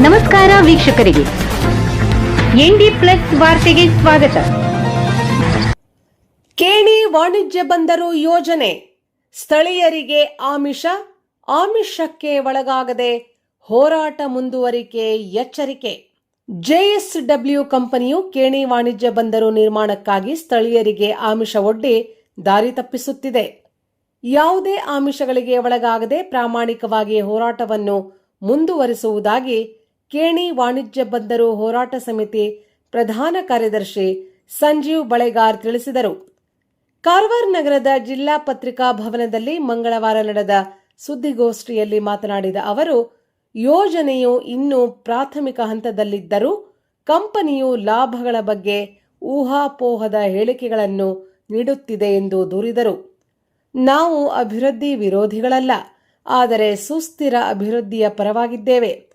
ನಮಸ್ಕಾರ ವೀಕ್ಷಕರಿಗೆ. ND plus ವಾರ್ತೆಗೆ ಸ್ವಾಗತ. ಕೇಣಿ ವಾಣಿಜ್ಯ ಬಂದರು ಯೋಜನೆ. ಸ್ಥಳೀಯರಿಗೆ ಆಮಿಷ, ಆಮಿಷಕ್ಕೆ ಒಳಗಾಗದೆ ಹೋರಾಟ ಮುಂದುವರಿಕೆ ಎಚ್ಚರಿಕೆ. ಜೆಎಸ್ಡಬ್ಲ್ಯೂ ಕಂಪನಿಯು ಕೇಣಿ ವಾಣಿಜ್ಯ ಬಂದರು ನಿರ್ಮಾಣಕ್ಕಾಗಿ ಸ್ಥಳೀಯರಿಗೆ ಆಮಿಷ ಒಡ್ಡಿ ದಾರಿ ತಪ್ಪಿಸುತ್ತಿದೆ. ಯಾವುದೇ ಆಮಿಷಗಳಿಗೆ ಒಳಗಾಗದೆ ಪ್ರಾಮಾಣಿಕವಾಗಿ ಹೋರಾಟವನ್ನು ಮುಂದುವರಿಸುವುದಾಗಿ ಕೇಣಿ ವಾಣಿಜ್ಯ ಬಂದರು ಹೋರಾಟ ಸಮಿತಿ ಪ್ರಧಾನ ಕಾರ್ಯದರ್ಶಿ ಸಂಜೀವ್ ಬಳೆಗಾರ್ ತಿಳಿಸಿದರು. ಕಾರವಾರ ನಗರದ ಜಿಲ್ಲಾ ಪತ್ರಿಕಾ ಭವನದಲ್ಲಿ ಮಂಗಳವಾರ ನಡೆದ ಸುದ್ದಿಗೋಷ್ಠಿಯಲ್ಲಿ ಮಾತನಾಡಿದ ಅವರು, ಯೋಜನೆಯು ಇನ್ನೂ ಪ್ರಾಥಮಿಕ ಹಂತದಲ್ಲಿದ್ದರೂ ಕಂಪನಿಯು ಲಾಭಗಳ ಬಗ್ಗೆ ಊಹಾಪೋಹದ ಹೇಳಿಕೆಗಳನ್ನು ನೀಡುತ್ತಿದೆ ಎಂದು ದೂರಿದರು. ನಾವು ಅಭಿವೃದ್ಧಿ ವಿರೋಧಿಗಳಲ್ಲ. ಆದರೆ ಸುಸ್ಥಿರ ಅಭಿವೃದ್ಧಿಯ ಪರವಾಗಿದ್ದೇವೆ.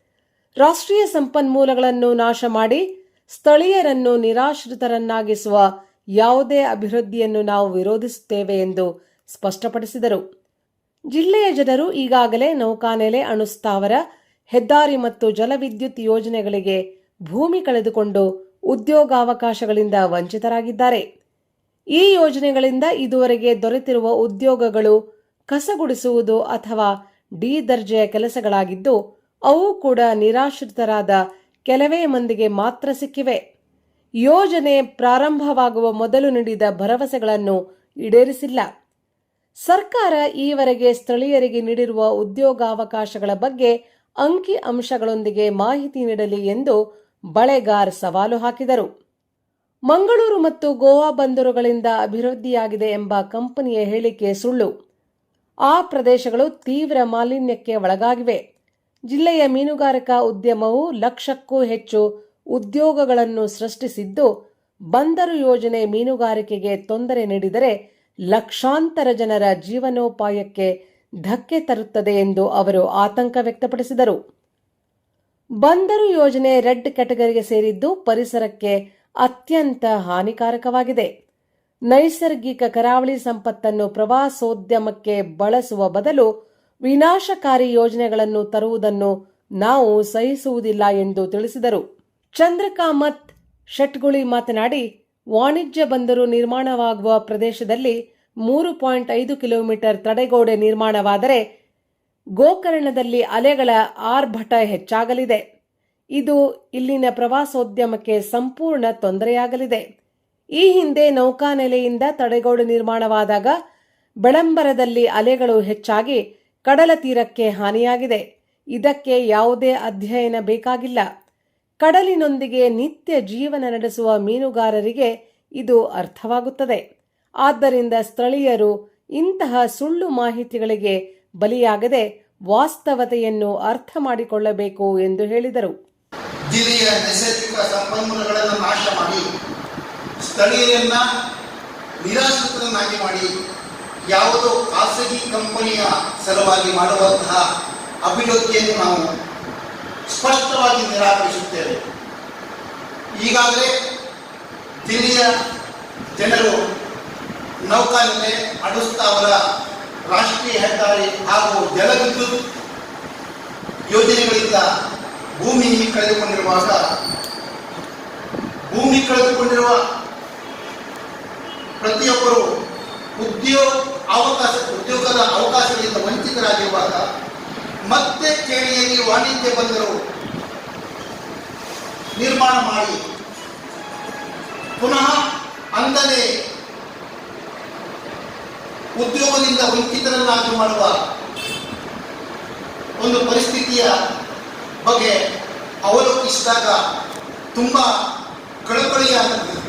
ರಾಷ್ಟ್ರೀಯ ಸಂಪನ್ಮೂಲಗಳನ್ನು ನಾಶ ಮಾಡಿ ಸ್ಥಳೀಯರನ್ನು ನಿರಾಶ್ರಿತರನ್ನಾಗಿಸುವ ಯಾವುದೇ ಅಭಿವೃದ್ಧಿಯನ್ನು ನಾವು ವಿರೋಧಿಸುತ್ತೇವೆ ಎಂದು ಸ್ಪಷ್ಟಪಡಿಸಿದರು. ಜಿಲ್ಲೆಯ ಜನರು ಈಗಾಗಲೇ ನೌಕಾನೆಲೆ ಅಣುಸ್ಥಾವರ, ಹೆದ್ದಾರಿ ಮತ್ತು ಜಲವಿದ್ಯುತ್ ಯೋಜನೆಗಳಿಗೆ ಭೂಮಿ ಕಳೆದುಕೊಂಡು ಉದ್ಯೋಗಾವಕಾಶಗಳಿಂದ ವಂಚಿತರಾಗಿದ್ದಾರೆ. ಈ ಯೋಜನೆಗಳಿಂದ ಇದುವರೆಗೆ ದೊರೆತಿರುವ ಉದ್ಯೋಗಗಳು ಕಸಗುಡಿಸುವುದು ಅಥವಾ ಡಿ ದರ್ಜೆಯ ಕೆಲಸಗಳಾಗಿದ್ದು, ಅವು ಕೂಡ ನಿರಾಶ್ರಿತರಾದ ಕೆಲವೇ ಮಂದಿಗೆ ಮಾತ್ರ ಸಿಕ್ಕಿವೆ. ಯೋಜನೆ ಪ್ರಾರಂಭವಾಗುವ ಮೊದಲು ನೀಡಿದ ಭರವಸೆಗಳನ್ನು ಈಡೇರಿಸಿಲ್ಲ. ಸರ್ಕಾರ ಈವರೆಗೆ ಸ್ಥಳೀಯರಿಗೆ ನೀಡಿರುವ ಉದ್ಯೋಗಾವಕಾಶಗಳ ಬಗ್ಗೆ ಅಂಕಿ ಅಂಶಗಳೊಂದಿಗೆ ಮಾಹಿತಿ ನೀಡಲಿ ಎಂದು ಬಳೆಗಾರ್ ಸವಾಲು ಹಾಕಿದರು. ಮಂಗಳೂರು ಮತ್ತು ಗೋವಾ ಬಂದರುಗಳಿಂದ ಅಭಿವೃದ್ಧಿಯಾಗಿದೆ ಎಂಬ ಕಂಪನಿಯ ಹೇಳಿಕೆ ಸುಳ್ಳು. ಆ ಪ್ರದೇಶಗಳು ತೀವ್ರ ಮಾಲಿನ್ಯಕ್ಕೆ ಒಳಗಾಗಿವೆ. ಜಿಲ್ಲೆಯ ಮೀನುಗಾರಿಕಾ ಉದ್ಯಮವು ಲಕ್ಷಕ್ಕೂ ಹೆಚ್ಚು ಉದ್ಯೋಗಗಳನ್ನು ಸೃಷ್ಟಿಸಿದ್ದು, ಬಂದರು ಯೋಜನೆ ಮೀನುಗಾರಿಕೆಗೆ ತೊಂದರೆ ನೀಡಿದರೆ ಲಕ್ಷಾಂತರ ಜನರ ಜೀವನೋಪಾಯಕ್ಕೆ ಧಕ್ಕೆ ತರುತ್ತದೆ ಎಂದು ಅವರು ಆತಂಕ ವ್ಯಕ್ತಪಡಿಸಿದರು. ಬಂದರು ಯೋಜನೆ ರೆಡ್ ಕ್ಯಾಟಗರಿಗೆ ಸೇರಿದ್ದು ಪರಿಸರಕ್ಕೆ ಅತ್ಯಂತ ಹಾನಿಕಾರಕವಾಗಿದೆ. ನೈಸರ್ಗಿಕ ಕರಾವಳಿ ಸಂಪತ್ತನ್ನು ಪ್ರವಾಸೋದ್ಯಮಕ್ಕೆ ಬಳಸುವ ಬದಲು ವಿನಾಶಕಾರಿ ಯೋಜನೆಗಳನ್ನು ತರುವುದನ್ನು ನಾವು ಸಹಿಸುವುದಿಲ್ಲ ಎಂದು ತಿಳಿಸಿದರು. ಚಂದ್ರಕಾಮತ್ ಶೆಟ್ಗುಳಿ ಮಾತನಾಡಿ, ವಾಣಿಜ್ಯ ಬಂದರು ನಿರ್ಮಾಣವಾಗುವ ಪ್ರದೇಶದಲ್ಲಿ ಮೂರು ಪಾಯಿಂಟ್ ಐದು ಕಿಲೋಮೀಟರ್ ತಡೆಗೋಡೆ ನಿರ್ಮಾಣವಾದರೆ ಗೋಕರ್ಣದಲ್ಲಿ ಅಲೆಗಳ ಆರ್ಭಟ ಹೆಚ್ಚಾಗಲಿದೆ. ಇದು ಇಲ್ಲಿನ ಪ್ರವಾಸೋದ್ಯಮಕ್ಕೆ ಸಂಪೂರ್ಣ ತೊಂದರೆಯಾಗಲಿದೆ. ಈ ಹಿಂದೆ ನೌಕಾನೆಲೆಯಿಂದ ತಡೆಗೋಡು ನಿರ್ಮಾಣವಾದಾಗ ಬೆಳಂಬರದಲ್ಲಿ ಅಲೆಗಳು ಹೆಚ್ಚಾಗಿ ಕಡಲ ತೀರಕ್ಕೆ ಹಾನಿಯಾಗಿದೆ. ಇದಕ್ಕೆ ಯಾವುದೇ ಅಧ್ಯಯನ ಬೇಕಾಗಿಲ್ಲ. ಕಡಲಿನೊಂದಿಗೆ ನಿತ್ಯ ಜೀವನ ನಡೆಸುವ ಮೀನುಗಾರರಿಗೆ ಇದು ಅರ್ಥವಾಗುತ್ತದೆ. ಆದ್ದರಿಂದ ಸ್ಥಳೀಯರು ಇಂತಹ ಸುಳ್ಳು ಮಾಹಿತಿಗಳಿಗೆ ಬಲಿಯಾಗದೆ ವಾಸ್ತವತೆಯನ್ನು ಅರ್ಥ ಮಾಡಿಕೊಳ್ಳಬೇಕು ಎಂದು ಹೇಳಿದರು. ಸ್ಥಳೀಯರನ್ನ ನಿರಾಶ್ರಿತರನ್ನಾಗಿ ಮಾಡಿ ಯಾವುದೋ ಖಾಸಗಿ ಕಂಪನಿಯ ಸಲುವಾಗಿ ಮಾಡುವಂತಹ ಅಭಿವೃದ್ಧಿಯನ್ನು ನಾವು ಸ್ಪಷ್ಟವಾಗಿ ನಿರಾಕರಿಸುತ್ತೇವೆ. ಈಗಾಗಲೇ ದಿಲ್ಲಿಯ ಜನರು ನೌಕಾನೆಲೆ ಅಡುಸ್ತಾವರ ರಾಷ್ಟ್ರೀಯ ಹೆದ್ದಾರಿ ಹಾಗೂ ಜಲವಿದ್ಯುತ್ ಯೋಜನೆಗಳಿಂದ ಭೂಮಿ ಕಳೆದುಕೊಂಡಿರುವಾಗ ಭೂಮಿ ಕಳೆದುಕೊಂಡಿರುವ ಪ್ರತಿಯೊಬ್ಬರು ಉದ್ಯೋಗ ಅವಕಾಶ, ಉದ್ಯೋಗದ ಅವಕಾಶಗಳಿಂದ ವಂಚಿತರಾಗಿರುವಾಗ ಮತ್ತೆ ಕೇಳಿಯಲ್ಲಿ ವಾಣಿಜ್ಯ ಬಂದರು. ನಿರ್ಮಾಣ ಮಾಡಿ. ಪುನಃ ಅಂದರೆ ಉದ್ಯೋಗದಿಂದ ವಂಚಿತರನ್ನಾಗಿ ಮಾಡುವ ಒಂದು ಪರಿಸ್ಥಿತಿಯ ಬಗ್ಗೆ ಅವಲೋಕಿಸಿದಾಗ ತುಂಬ ಕಳಕಳಿಯಾಗುತ್ತದೆ